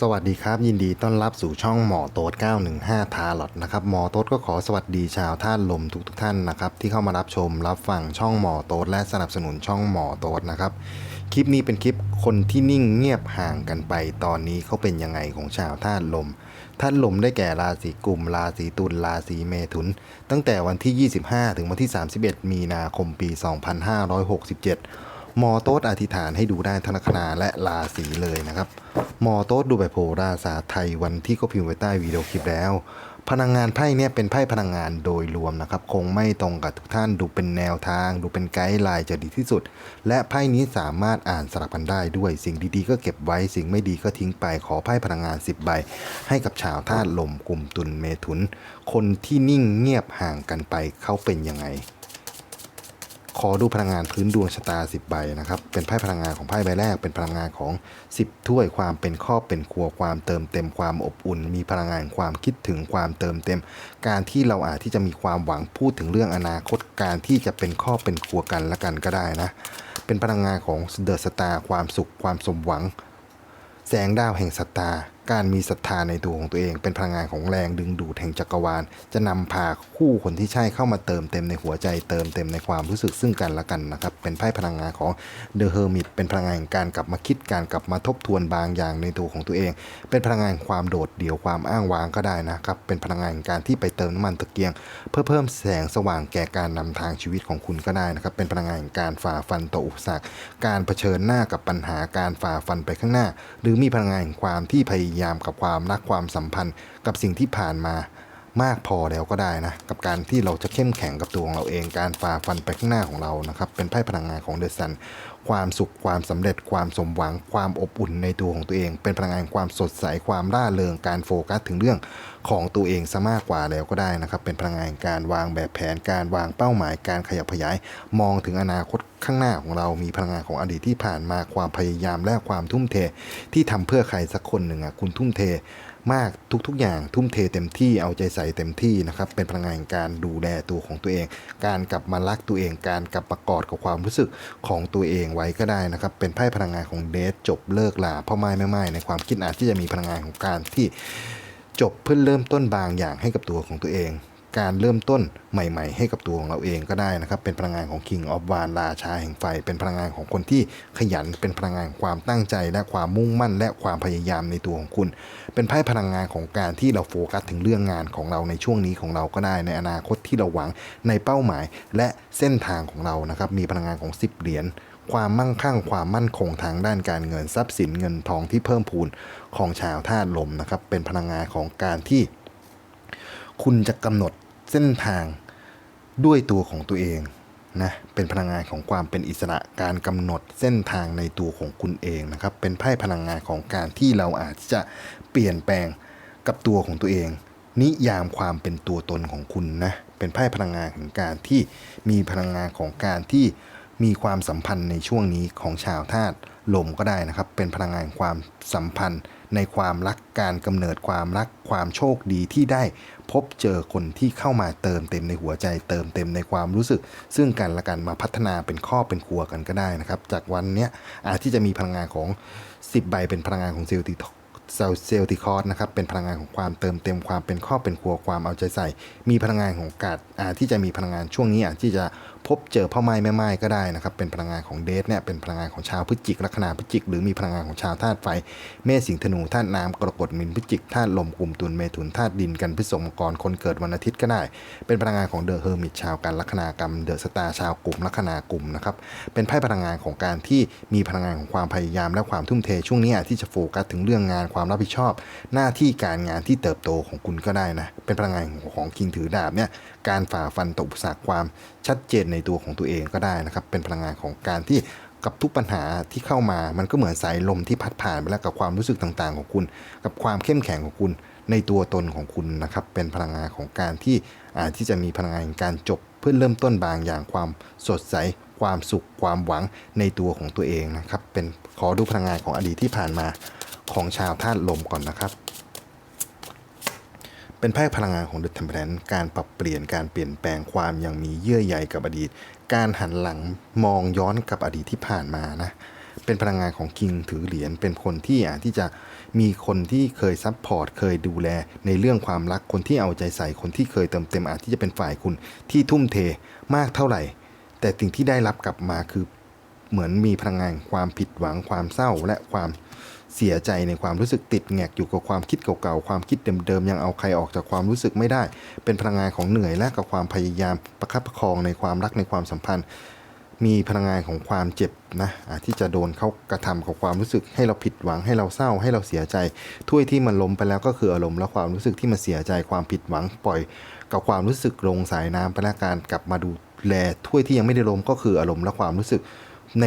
สวัสดีครับ ยินดีต้อนรับสู่ช่องหมอโต๊ด915 ทาร์ลอตนะครับหมอโต๊ดก็ขอสวัสดีชาวท่านลมทุกทุกท่านนะครับที่เข้ามารับชมรับฟังช่องหมอโต๊ดและสนับสนุนช่องหมอโต๊ดนะครับคลิปนี้เป็นคลิปคนที่นิ่งเงียบห่างกันไป ตอนนี้เขาเป็นยังไงของชาวท่านลมท่านลมได้แก่ราศีกุมราศีตุลราศีเมถุน ตั้งแต่วันที่ 25 ถึงวันที่ 31 มีนาคมปี 2567มอโต๊ดอธิษฐานให้ดูได้ธนคณาและราศีเลยนะครับ มอโต๊ดดูแบโหราศาสตร์ไทยวันที่ก็พิมพ์ไว้ใต้วีดีโอคลิปแล้ว พลังงานไพ่เนี่ยเป็นไพ่พลังงานโดยรวมนะครับ คงไม่ตรงกับทุกท่านดูเป็นแนวทาง ดูเป็นไกด์ไลน์จะดีที่สุด และไพ่นี้สามารถอ่านสลับกันได้ด้วยสิ่งดีๆ ก็เก็บไว้สิ่งไม่ดีก็ทิ้งไปขอไพ่พลังงาน 10 ใบ ให้กับชาวธาตุลมกลุ่มตุลเมถุน คนที่นิ่งเงียบห่างกันไปเขาเป็นยังไง ขอดูพลังงานพื้นดวงชะตา 10 ใบนะครับ เป็นไพ่พลังงานของไพ่ใบแรก เป็นพลังงานของ 10 ถ้วยความเป็นครอบเป็นครัวความเติมเต็มความอบอุ่น มีพลังงานความคิดถึงความเติมเต็ม การที่เราอาจที่จะมีความหวังพูดถึงเรื่องอนาคตการที่จะเป็นครอบเป็นครัวกันละกันก็ได้นะ เป็นพลังงานของเดอะสตาร์ความสุขความสมหวัง แสงดาวแห่งศรัทธา การมีศรัทธาในตัวของตัวเอง เป็นพลังงานของแรงดึงดูดแห่งจักรวาล จะนำพาคู่คนที่ใช่เข้ามาเติมเต็มในหัวใจเติมเต็มในความรู้สึกซึ่งกันและกันนะครับ เป็นไพ่พลังงานของเดอะเฮอร์มิตเป็นพลังงานแห่งการกลับมาคิดการกลับมาทบทวนบางอย่างในตัวของตัวเอง เป็นพลังงานความโดดเดี่ยวความอ้างว้างก็ได้นะครับ เป็นพลังงานแห่งการที่ไปเติมน้ำมันตะเกียง เพื่อเพิ่มแสงสว่างแก่การนำทางชีวิตของคุณก็ได้นะครับ เป็นพลังงานแห่งการฝ่าฟันต่ออุปสรรคการเผชิญหน้ากับปัญหาการฝ่าฟันไปข้างหน้า หรือมีพลังงานแห่งความที่พยายยามกับความรักความสัมพันธ์กับสิ่งที่ผ่านมามากพอแล้วก็ได้นะ กับการที่เราจะเข้มแข็งกับตัวของเราเองการฝ่าฟันไปข้างหน้าของเรานะครับ เป็นไพ่พลังงานของเดอะซันความสุขความสำเร็จความสมหวังความอบอุ่นในตัวของตัวเอง เป็นพลังงานความสดใสความร่าเริงการโฟกัสถึงเรื่อง ของตัวเองซะมากกว่าแล้วก็ได้นะครับ เป็นพลังงานการวางแบบแผนการวางเป้าหมายการขยับขยาย มองถึงอนาคตข้างหน้าของเรามีพลังงานของอดีตที่ผ่านมาความพยายามและความทุ่มเท ที่ทำเพื่อใครสักคนหนึ่งอะคุณทุ่มเทมากทุกๆ อย่างทุ่มเทเต็มที่เอาใจใส่เต็มที่นะครับ เป็นพลังงานการดูแลตัวของตัวเอง การกลับมารักตัวเอง การกลับประกอดกับความรู้สึกของตัวเองไว้ก็ได้นะครับ เป็นไพ่พลังงานของเดทจบเลิกลาพ่อไม้แม่ไม้ในความคิดอาจที่จะมีพลังงานของการที่ จบเพื่อเริ่มต้นบางอย่างให้กับตัวของตัวเอง การเริ่มต้นใหม่ ๆ ให้กับตัวของเราเองก็ได้นะครับ เป็นพลังงานของ King of w a n ราชาแห่งไฟ เป็นพลังงานของคนที่ขยัน เป็นพลังงานความตั้งใจ และความมุ่งมั่น และความพยายามในตัวของคุณ เป็นไพ่พลังงานของการที่เราโฟกัสถึงเรื่องงานของเราในช่วงนี้ของเราก็ได้ ในอนาคตที่เราหวังในเป้าหมาย และเส้นทางของเรานะครับ มีพลังงานของ 10 เหรียญ ความมั่งคั่งความมั่นคงทางด้านการเงินทรัพย์สินเงินทองที่เพิ่มพูนของชาวธาตุลมนะครับ เป็นพลังงานของการที่ คุณจะกำหนดเส้นทางด้วยตัวของตัวเองนะเป็นพลังงานของความเป็นอิสระการกำหนดเส้นทางในตัวของคุณเองนะครับ เป็นไพ่พลังงานของการที่เราอาจจะเปลี่ยนแปลงกับตัวของตัวเอง นิยามความเป็นตัวตนของคุณนะเป็นไพ่พลังงานของการที่มีพลังงานของการที่ มีความสัมพันธ์ในช่วงนี้ของชาวธาตุลมก็ได้นะครับ เป็นพลังงานความสัมพันธ์ ในความรักการกำเนิดความรักความโชคดีที่ได้พบเจอคนที่เข้ามาเติมเต็มในหัวใจ เติมเต็มในความรู้สึก ซึ่งกันและกันมาพัฒนาเป็นข้อเป็นครัวกันก็ได้นะครับ จากวันนี้อาจที่จะมีพลังงานของ 10 ใบเป็นพลังงานของเซลติเซลเซลติคอร์สนะครับเป็นพลังงานของความเติมเต็มความเป็นครอบเป็นครัวความเอาใจใส่ มีพลังงานของการอาจที่จะมีพลังงานช่วงนี้อาจที่จะ พบเจอพ่อไม้แม่ไม้ก็ได้นะครับ เป็นพลังงานของเดทเนี่ยเป็นพลังงานของชาวพฤศจิกลัคนาพฤศจิก หรือมีพลังงานของชาวธาตุไฟ เมษสิงห์ธนูธาตุน้ำกรกฎมินพฤศจิกธาตุลมกลุ่มตุลเมถุนธาตุดินกันพฤษภมังกรคนเกิดวันอาทิตย์ก็ได้ เป็นพลังงานของเดอะเฮอร์มิตชาวกันลัคนากรรมเดอะสตาร์ชาวกลุ่มลัคนากลุ่มนะครับเป็นไพ่พลังงานของการที่มีพลังงานของความพยายามและความทุ่มเทช่วงนี้อาจที่จะโฟกัสถึงเรื่องงานความรับผิดชอบ หน้าที่การงานที่เติบโตของคุณก็ได้นะเป็นพลังงานของคิงถือดาบเนี่ย การฝ่าฟันตกอุปสรรคความชัดเจนในตัวของตัวเองก็ได้นะครับ เป็นพลังงานของการที่กับทุกปัญหาที่เข้ามา มันก็เหมือนสายลมที่พัดผ่านไปแล้วกับความรู้สึกต่างๆ ของคุณ กับความเข้มแข็งของคุณในตัวตนของคุณนะครับ เป็นพลังงานของการที่อาจที่จะมีพลังงานการจบ เพื่อเริ่มต้นบางอย่างความสดใส ความสุข ความหวังในตัวของตัวเองนะครับ เป็นขอดูพลังงานของอดีตที่ผ่านมาของชาวธาตุลมก่อนนะครับ เป็นไพ่พลังงานของ The Temperance การปรับเปลี่ยนการเปลี่ยนแปลงความยังมีเยื่อใยกับอดีต การหันหลังมองย้อนกับอดีตที่ผ่านมานะเป็นพลังงานของคิงถือเหรียญเป็นคนที่อาจที่จะมีคนที่เคยซัพพอร์ตเคยดูแล ในเรื่องความรักคนที่เอาใจใส่คนที่เคยเติมเต็มอาจที่จะเป็นฝ่ายคุณที่ทุ่มเทมากเท่าไหร่ แต่สิ่งที่ได้รับกลับมาคือเหมือนมีพลังงานความผิดหวังความเศร้าและความ เสียใจในความรู้สึกติดแงกอยู่กับความคิดเก่าๆ ความคิดเดิมๆ ยังเอาใครออกจากความรู้สึกไม่ได้ เป็นพลังงานของเหนื่อยและกับความพยายามประคับประคองในความรักในความสัมพันธ์ มีพลังงานของความเจ็บนะที่จะโดนเขากระทำกับความรู้สึกให้เราผิดหวังให้เราเศร้าให้เราเสียใจถ้วยที่มันล้มไปแล้วก็คืออารมณ์และความรู้สึกที่มันเสียใจความผิดหวังปล่อย กับความรู้สึกลงสายน้ำไปและการกลับมาดูแลถ้วยที่ยังไม่ได้ล้มก็คืออารมณ์และความรู้สึกใน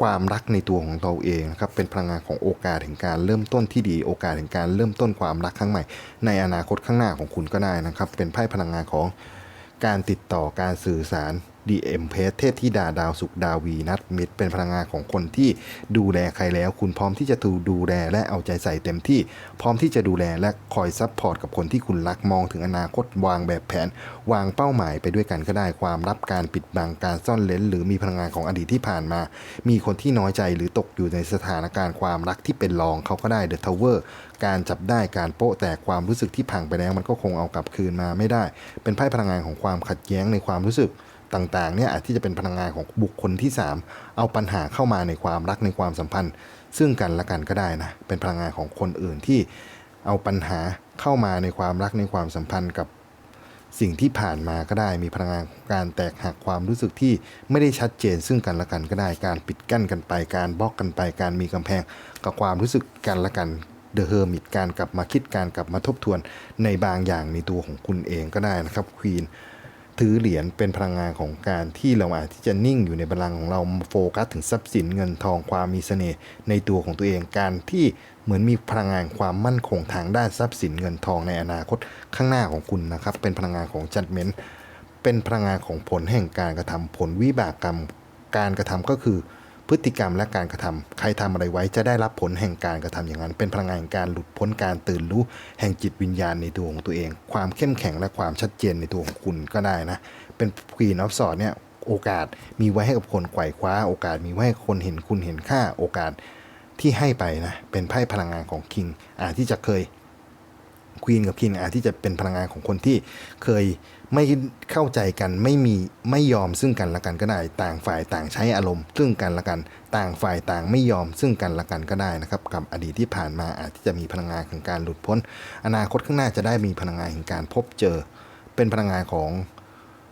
ความรักในตัวของเราเองนะครับเป็นพลังงานของโอกาสแห่งการเริ่มต้นที่ดีโอกาสแห่งการเริ่มต้นความรักครั้งใหม่ ในอนาคตข้างหน้าของคุณก็ได้นะครับ เป็นไพ่พลังงานของการติดต่อการสื่อสาร DM เพสเทพที่ดาดาวสุขดาวีนัทมิตรเป็นพลังงานของคนที่ดูแลใครแล้ว คุณพร้อมที่จะดูดูแลและเอาใจใส่เต็มที่ พร้อมที่จะดูแลและคอยซัพพอร์ตกับคนที่คุณรักมองถึงอนาคตวางแบบแผน วางเป้าหมายไปด้วยกันก็ได้ความรับการปิดบังการซ่อนเลนหรือมีพลังงานของอดีตที่ผ่านมา มีคนที่น้อยใจหรือตกอยู่ในสถานการณ์ความรักที่เป็นรองเขาก็ได้เดอะทาวเวอร์การจับได้การโป๊ะแตกความรู้สึกที่พังไปแล้วมันก็คงเอากลับคืนมาไม่ได้ เป็นไพ่พลังงานของความขัดแย้งในความรู้สึก ต่างๆเนี่ยอาจที่จะเป็นพลังงานของบุคคลที่ 3 เอาปัญหาเข้ามาในความรักในความสัมพันธ์ ซึ่งกันและกันก็ได้นะเป็นพลังงานของคนอื่นที่เอาปัญหาเข้ามาในความรักในความสัมพันธ์กับสิ่งที่ผ่านมาก็ได้มีพลังงานการแตกหักความรู้สึกที่ไม่ได้ชัดเจนซึ่งกันและกันก็ได้ การปิดกั้นกันไป การบล็อกกันไป การมีกำแพงกับความรู้สึกกันและกันเดอะเฮอร์มิตการกลับมาคิดการกลับมาทบทวนในบางอย่างในตัวของคุณเองก็ได้นะครับควีน ถือเหรียญเป็นพลังงานของการที่เราอาจที่จะนิ่งอยู่ในพลังของเราโฟกัสถึงทรัพย์สินเงินทองความมีเสน่ห์ในตัวของตัวเองการที่เหมือนมีพลังงานความมั่นคงทางด้านทรัพย์สินเงินทองในอนาคตข้างหน้าของคุณนะครับ เป็นพลังงานของจัดเมนเป็นพลังงานของผลแห่งการกระทำผลวิบากกรรม การกระทำก็คือ พฤติกรรมและการกระทำใครทำอะไรไว้จะได้รับผลแห่งการกระทำอย่างนั้น เป็นพลังงานการหลุดพ้นการตื่นรู้ แห่งจิตวิญญาณในตัวของตัวเอง ความเข้มแข็งและความชัดเจนในตัวของคุณก็ได้นะ เป็น Queen of Swords เนี่ยโอกาสมีไว้ให้กับคนไขว่คว้า โอกาสมีไว้ให้คนเห็นคุณเห็นค่าโอกาสที่ให้ไปนะเป็นไพ่พลังงานของคิงอาจที่จะเคยควีนกับคิงอาจที่จะเป็นพลังงานของคนที่เคย ไม่เข้าใจกันไม่มีไม่ยอมซึ่งกันและกันก็ได้ ต่างฝ่ายต่างใช้อารมณ์ ซึ่งกันและกัน ต่างฝ่ายต่างไม่ยอมซึ่งกันและกันก็ได้นะครับกับอดีตที่ผ่านมาอาจที่จะมีพลังงานของการหลุดพ้น อนาคตข้างหน้าจะได้มีพลังงานแห่งการพบเจอ เป็นพลังงานของ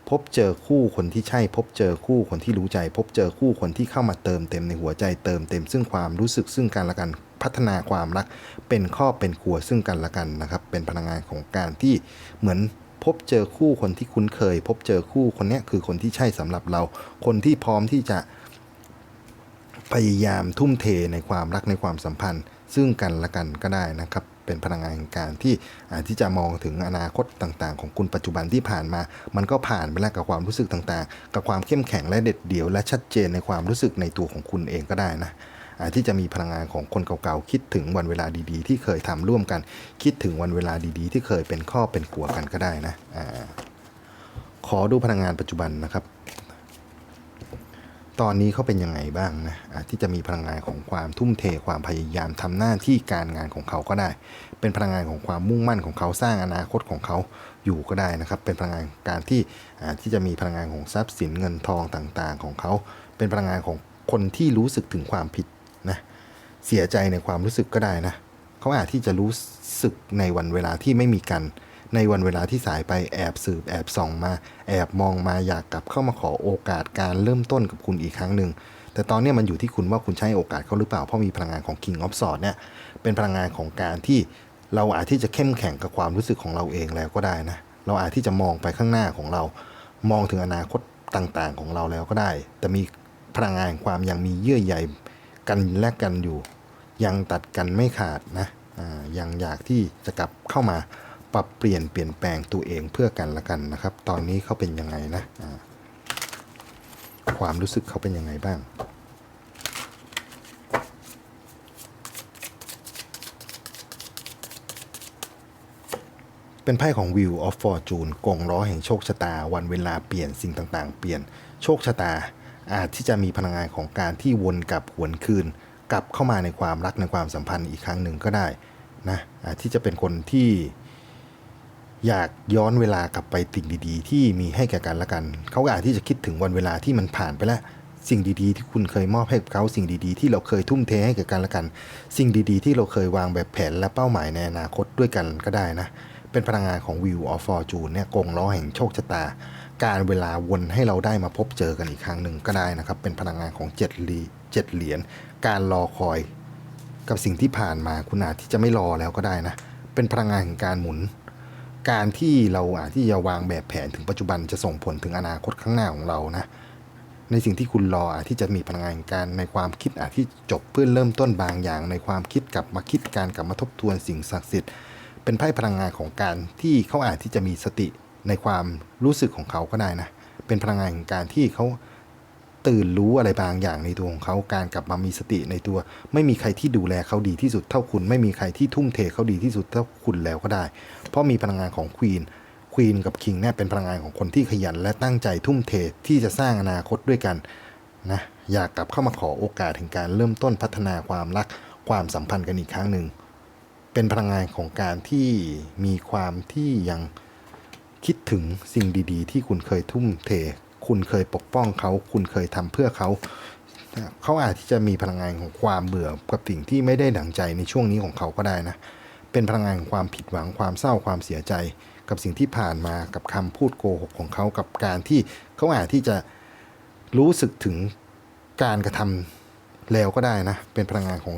พบเจอคู่คนที่ใช่ พบเจอคู่คนที่รู้ใจ พบเจอคู่คนที่เข้ามาเติมเต็มในหัวใจเติมเต็ม ซึ่งความรู้สึกซึ่งกันและกันพัฒนาความรัก เป็นครอบเป็นครัวซึ่งกันและกันนะครับ เป็นพลังงานของการที่เหมือน พบเจอคู่คนที่คุ้นเคย พบเจอคู่คนนี้คือคนที่ใช่สำหรับเรา คนที่พร้อมที่จะพยายามทุ่มเทในความรักในความสัมพันธ์ ซึ่งกันและกันก็ได้นะครับ เป็นพลังงานแห่งการที่อาจที่จะมองถึงอนาคตต่างๆ ของคุณปัจจุบันที่ผ่านมา มันก็ผ่านไปแล้วกับความรู้สึกต่างๆ กับความเข้มแข็งและเด็ดเดี่ยว และชัดเจนในความรู้สึกในตัวของคุณเองก็ได้นะ ที่จะมีพลังงานของคนเก่าๆ คิดถึงวันเวลาดีๆ ที่เคยทำร่วมกัน คิดถึงวันเวลาดีๆ ที่เคยเป็นข้อเป็นขัวกันก็ได้นะอขอดูพลังงานปัจจุบันนะครับ ตอนนี้เขาเป็นยังไงบ้างนะที่จะมีพลังงานของความทุ่มเทความพยายามทำหน้าที่การงานของเขาก็ได้ เป็นพลังงานของความมุ่งมั่นของเขาสร้างอนาคตของเขาอยู่ก็ได้นะครับ เป็นพลังงานการที่ที่จะมีพลังงานของทรัพย์สินเงินทองต่างๆ ของเขา เป็นพลังงานของคนที่รู้สึกถึงความผิด เสียใจในความรู้สึกก็ได้นะ เขาอาจที่จะรู้สึกในวันเวลาที่ไม่มีกัน ในวันเวลาที่สายไปแอบสืบแอบส่องมา แอบมองมาอยากกลับเข้ามาขอโอกาสการเริ่มต้นกับคุณอีกครั้งหนึ่งแต่ตอนนี้มันอยู่ที่คุณว่าคุณใช้โอกาสเขาหรือเปล่า เพราะมีพลังงานของ King of Sword เนี่ยเป็นพลังงานของการที่เราอาจที่จะเข้มแข็งกับความรู้สึกของเราเองแล้วก็ได้นะ เราอาจที่จะมองไปข้างหน้าของเรา มองถึงอนาคตต่างๆของเราแล้วก็ได้ แต่มีพลังงานความยังมีเยื่อใยกันและกันอยู่ ยังตัดกันไม่ขาดนะยังอยากที่จะกลับเข้ามาปรับเปลี่ยนเปลี่ยนแปลงตัวเองเพื่อกันละกันนะครับ ตอนนี้เขาเป็นยังไงนะความรู้สึกเขาเป็นยังไงบ้างเป็นไพ่ของ Wheel of Fortune กงล้อแห่งโชคชะตา วันเวลาเปลี่ยนสิ่งต่างๆ เปลี่ยนโชคชะตา อาจที่จะมีพลังงานของการที่วนกลับหวนคืน กลับเข้ามาในความรักในความสัมพันธ์อีกครั้งหนึ่งก็ได้นะที่จะเป็นคนที่อยากย้อนเวลากลับไปสิ่งดีๆ ที่มีให้แก่กันและกัน เขาอาจที่จะคิดถึงวันเวลาที่มันผ่านไปแล้ว สิ่งดีๆ ที่คุณเคยมอบให้กับเขาสิ่งดีๆ ที่เราเคยทุ่มเทให้แก่กันและกัน สิ่งดีๆ ที่เราเคยวางแบบแผนและเป้าหมายในอนาคตด้วยกันก็ได้นะ เป็นพลังงานของ Wheel of Fortune เนี่ยกงล้อแห่งโชคชะตา การเวลาวนให้เราได้มาพบเจอกันอีกครั้งหนึ่งก็ได้นะครับ เป็นพลังงานของเจ็ดลีเจ็ดเหรียญการรอคอย กับสิ่งที่ผ่านมาคุณอาจที่จะไม่รอแล้วก็ได้นะ เป็นพลังงานแห่งการหมุน การที่เราอาจที่จะวางแบบแผนถึงปัจจุบันจะส่งผลถึงอนาคตข้างหน้าของเรานะ ในสิ่งที่คุณรออาจที่จะมีพลังงานการในความคิดอาจที่จบเพื่อเริ่มต้นบางอย่าง ในความคิดกลับมาคิดการกลับมาทบทวนสิ่งศักดิ์สิทธิ์เป็นไพ่พลังงานของการที่เขาอาจที่จะมีสติ ในความรู้สึกของเขาก็ได้นะ เป็นพลังงานของการที่เขาตื่นรู้อะไรบางอย่างในตัวของเขาการกลับมามีสติในตัว ไม่มีใครที่ดูแลเขาดีที่สุดเท่าคุณ ไม่มีใครที่ทุ่มเทเขาดีที่สุดเท่าคุณแล้วก็ได้ เพราะมีพลังงานของควีนควีนกับคิงเนี่ยเป็นพลังงานของคนที่ขยันและตั้งใจทุ่มเทที่จะสร้างอนาคตด้วยกันนะอยากกลับเข้ามาขอโอกาสถึงการเริ่มต้นพัฒนาความรักความสัมพันธ์กันอีกครั้งหนึ่งเป็นพลังงานของการที่มีความที่ยัง คิดถึงสิ่งดีๆ ที่คุณเคยทุ่มเท คุณเคยปกป้องเขา คุณเคยทำเพื่อเขา เขาอาจที่จะมีพลังงานของความเบื่อกับสิ่งที่ไม่ได้ดังใจในช่วงนี้ของเขาก็ได้นะ เป็นพลังงานของความผิดหวัง ความเศร้า ความเสียใจ กับสิ่งที่ผ่านมา กับคำพูดโกหกของเขา กับการที่เขาอาจที่จะรู้สึกถึงการกระทำแล้วก็ได้นะ เป็นพลังงานของ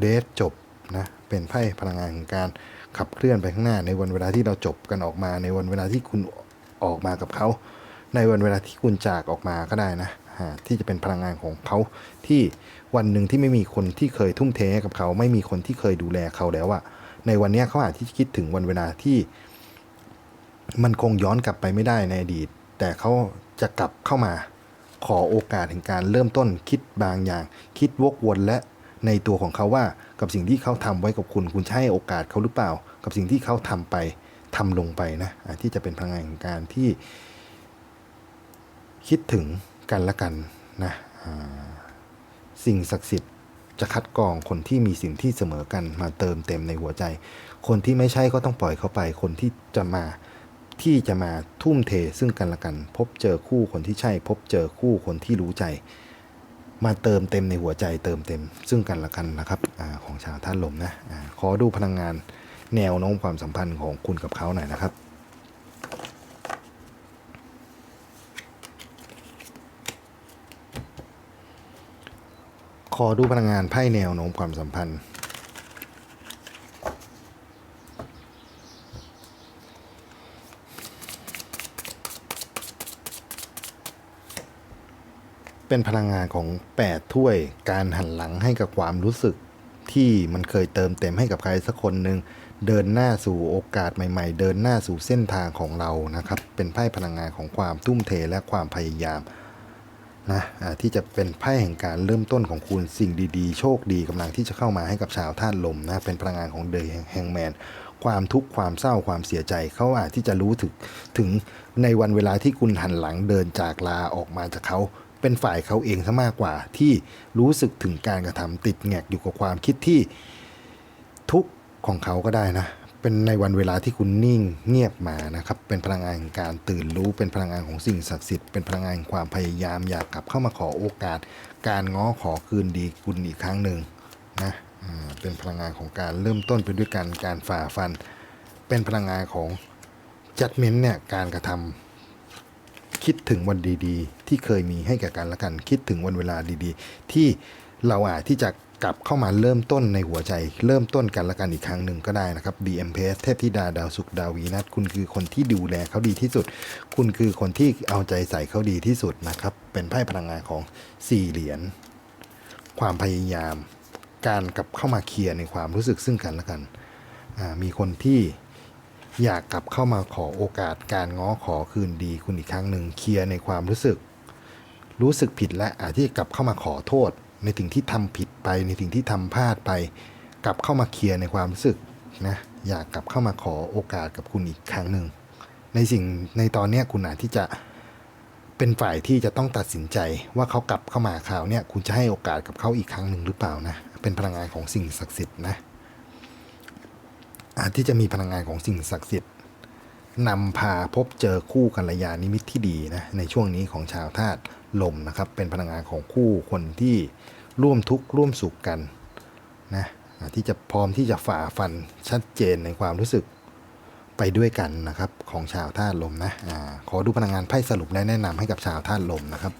เดทจบนะ เป็นไพ่พลังงานของการ ขับเคลื่อนไปข้างหน้า ในวันเวลาที่เราจบกันออกมา ในวันเวลาที่คุณออกมากับเขา ในวันเวลาที่คุณจากออกมาก็ได้นะที่จะเป็นพลังงานของเขาที่วันหนึ่งที่ไม่มีคนที่เคยทุ่มเทกับเขา ไม่มีคนที่เคยดูแลเขาแล้วอะในวันนี้เขาอาจที่จะคิดถึงวันเวลาที่ มันคงย้อนกลับไปไม่ได้ในอดีต แต่เขาจะกลับเข้ามาขอโอกาสแห่งการเริ่มต้นคิดบางอย่าง คิดวกวนและ ในตัวของเขาว่ากับสิ่งที่เขาทำไว้กับคุณ คุณให้โอกาสเขาหรือเปล่า กับสิ่งที่เขาทำไปทำลงไปนะที่จะเป็นพลังงานแห่งการที่ คิดถึงกันและกันนะสิ่งศักดิ์สิทธิ์จะคัดกรองคนที่มีสิ่งที่เสมอกันมาเติมเต็มในหัวใจ คนที่ไม่ใช่ก็ต้องปล่อยเขาไป คนที่จะมาที่จะมาทุ่มเทซึ่งกันและกัน พบเจอคู่คนที่ใช่ พบเจอคู่คนที่รู้ใจ มาเติมเต็มในหัวใจเติมเต็ม ซึ่งกันและกันนะครับอของชาวท่านลมนะอขอดูพลังงานแนวโน้มความสัมพันธ์ของคุณกับเขาหน่อยนะครับขอดูพลังงานไพ่แนวโน้มความสัมพันธ์ เป็นพลังงานของ8ถ้วยการหันหลังให้กับความรู้สึก ที่มันเคยเติมเต็มให้กับใครสักคนหนึ่งเดินหน้าสู่โอกาสใหม่ ๆ เดินหน้าสู่เส้นทางของเรานะครับ เป็นไพ่พลังงานของความทุ่มเทและความพยายามนะอ่าที่จะเป็นไพ่แห่งการเริ่มต้นของคุณสิ่งดีๆ โชคดีกำลังที่จะเข้ามาให้กับชาวธาตุลมนะเป็นพลังงานของเดย์แฮงแมนความทุกข์ความเศร้าความเสียใจเขาอาจที่จะรู้ถึงถึงในวันเวลาที่คุณหันหลังเดินจากลาออกมาจากเขา เป็นฝ่ายเขาเองซะมากกว่า ที่รู้สึกถึงการกระทำติดแงกอยู่กับความคิดที่ทุกของเขาก็ได้นะ เป็นในวันเวลาที่คุณนิ่งเงียบมานะครับ เป็นพลังงานแห่งการตื่นรู้ เป็นพลังงานของสิ่งศักดิ์สิทธิ์ เป็นพลังงานแห่งความพยายามอยากกลับเข้ามาขอโอกาส การง้อขอคืนดีคุณอีกครั้งหนึ่งนะเป็นพลังงานของการเริ่มต้นไปด้วยกันการฝ่าฟัน เป็นพลังงานของจัดเม้นเนี่ยการกระทำ คิดถึงวันดีๆ ที่เคยมีให้แก่กันและกัน คิดถึงวันเวลาดีๆ ที่เราอาจที่จะกลับเข้ามาเริ่มต้นในหัวใจ เริ่มต้นกันและกันอีกครั้งหนึ่งก็ได้นะครับ DMPS เทพธิดาดาวสุขดาวีนัทคุณคือคนที่ดูแลเขาดีที่สุด คุณคือคนที่เอาใจใส่เขาดีที่สุดนะครับ เป็นไพ่พลังงานของสี่เหรียญความพยายาม การกลับเข้ามาเคลียร์ในความรู้สึกซึ่งกันและกันมีคนที่ อยากกลับเข้ามาขอโอกาสการง้อขอคืนดีคุณอีกครั้งหนึ่งเคลียร์ในความรู้สึก รู้สึกผิดและอาจที่จะกลับเข้ามาขอโทษ ในสิ่งที่ทำผิดไป ในสิ่งที่ทำพลาดไป กลับเข้ามาเคลียร์ในความรู้สึกนะอยากกลับเข้ามาขอโอกาสกับคุณอีกครั้งหนึ่งในสิ่งในตอนนี้คุณอาจที่จะเป็นฝ่ายที่จะต้องตัดสินใจว่าเขากลับเข้ามาคราวเนี่ยคุณจะให้โอกาสกับเขาอีกครั้งหนึ่งหรือเปล่านะ เป็นพลังงานของสิ่งศักดิ์สิทธิ์นะ อาจที่จะมีพลังงานของสิ่งศักดิ์สิทธิ์นำพาพบเจอคู่กัลยาณมิตรที่ดีนะในช่วงนี้ของชาวธาตุลมนะครับ เป็นพลังงานของคู่คนที่ร่วมทุกข์ร่วมสุขกันนะที่จะพร้อมที่จะฝ่าฟันชัดเจนในความรู้สึกไปด้วยกันนะครับของชาวธาตุลมนะอาขอดูพลังงานไพ่สรุปและแนะนำให้กับชาวธาตุลมนะครับ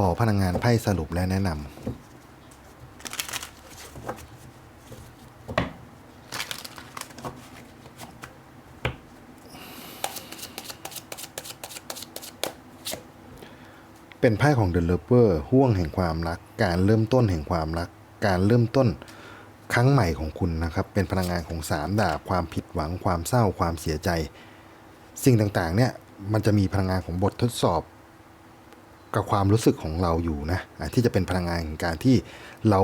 ขอพลังงานไพ่สรุปและแนะนำ เป็นไพ่ของ The Lover ห่วงแห่งความรัก การเริ่มต้นแห่งความรัก การเริ่มต้นครั้งใหม่ของคุณนะครับ เป็นพลังงานของสามดาบ ความผิดหวัง ความเศร้า ความเสียใจ สิ่งต่างๆ เนี่ย มันจะมีพลังงานของบททดสอบ กับความรู้สึกของเราอยู่นะที่จะเป็นพลังงานของการที่เรา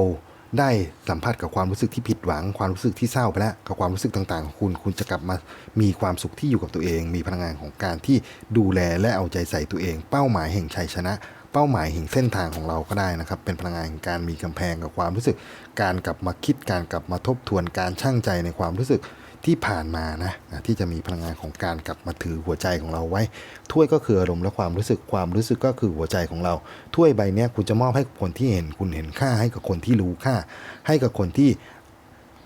ได้สัมผัสกับความรู้สึกที่ผิดหวัง ความรู้สึกที่เศร้าไปแล้วกับความรู้สึกต่างๆของคุณ คุณจะกลับมามีความสุขที่อยู่กับตัวเอง มีพลังงานของการที่ดูแลและเอาใจใส่ตัวเอง เป้าหมายแห่งชัยชนะ เป้าหมายแห่งเส้นทางของเราก็ได้นะครับ เป็นพลังงานแห่งการมีกำแพงกับความรู้สึก การกลับมาคิดการกลับมาทบทวนการชั่งใจในความรู้สึก ที่ผ่านมานะที่จะมีพลังงานของการกลับมาถือหัวใจของเราไว้ ถ้วยก็คืออารมณ์และความรู้สึกความรู้สึกก็คือหัวใจของเรา ถ้วยใบนี้คุณจะมอบให้กับคนที่เห็นคุณเห็นค่าให้กับคนที่รู้ค่า ให้กับคนที่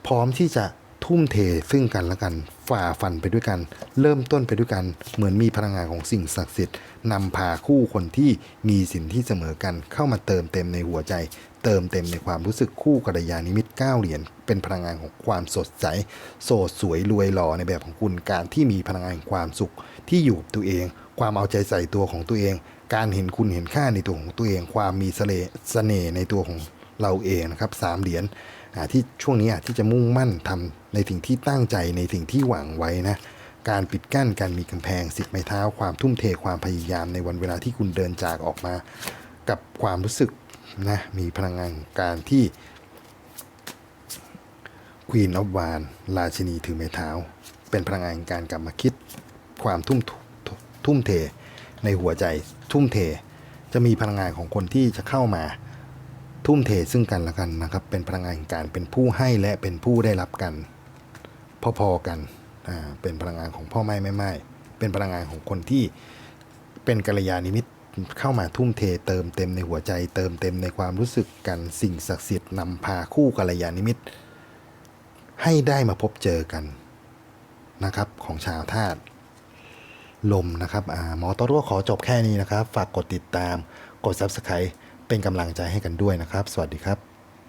พร้อมที่จะทุ่มเทซึ่งกันและกันฝ่าฟันไปด้วยกัน เริ่มต้นไปด้วยกัน เหมือนมีพลังงานของสิ่งศักดิ์สิทธิ์นำพาคู่คนที่มีสินที่เสมอกันเข้ามาเติมเต็มในหัวใจ เติมเต็มในความรู้สึกคู่กัลยาณิมิตร9เหรียญเป็นพลังงานของความสดใส โสดสวยรวยหล่อในแบบของคุณการที่มีพลังงานความสุขที่อยู่กับตัวเอง ความเอาใจใส่ตัวของตัวเอง การเห็นคุณเห็นค่าในตัวของตัวเอง ความมีเสน่ห์เสน่ห์ในตัวของเราเองนะครับสามเหรียญที่ช่วงนี้ที่จะมุ่งมั่นทำในสิ่งที่ตั้งใจในสิ่งที่หวังไว้นะการปิดกั้นการมีกำแพงสิบไม้เท้า ความทุ่มเทความพยายามในวันเวลาที่คุณเดินจากออกมา กับความรู้สึก นะมีพลังงานการที่ Queen of w a n ราชินีถือไม้เท้า เป็นพลังงานการกลับมาคิดความทุ่มทุ่มเทในหัวใจทุ่มเท จะมีพลังงานของคนที่จะเข้ามาทุ่มเทซึ่งกันและกันนะครับ เป็นพลังงานการเป็นผู้ให้และเป็นผู้ได้รับกัน พอๆกันเป็นพลังงานของพ่อไม่ไม่ไม่เป็นพลังงานของคนที่เป็นกัลยาณมิตร เข้ามาทุ่มเทเติมเต็มในหัวใจ เติมเต็มในความรู้สึกกันสิ่งศักดิ์สิทธิ์นำพาคู่กัลยาณมิตร ให้ได้มาพบเจอกันนะครับของชาวธาตุลมนะครับหมอต้นก็ขอจบแค่นี้นะครับ ฝากกดติดตาม กด Subscribe เป็นกำลังใจให้กันด้วยนะครับ สวัสดีครับ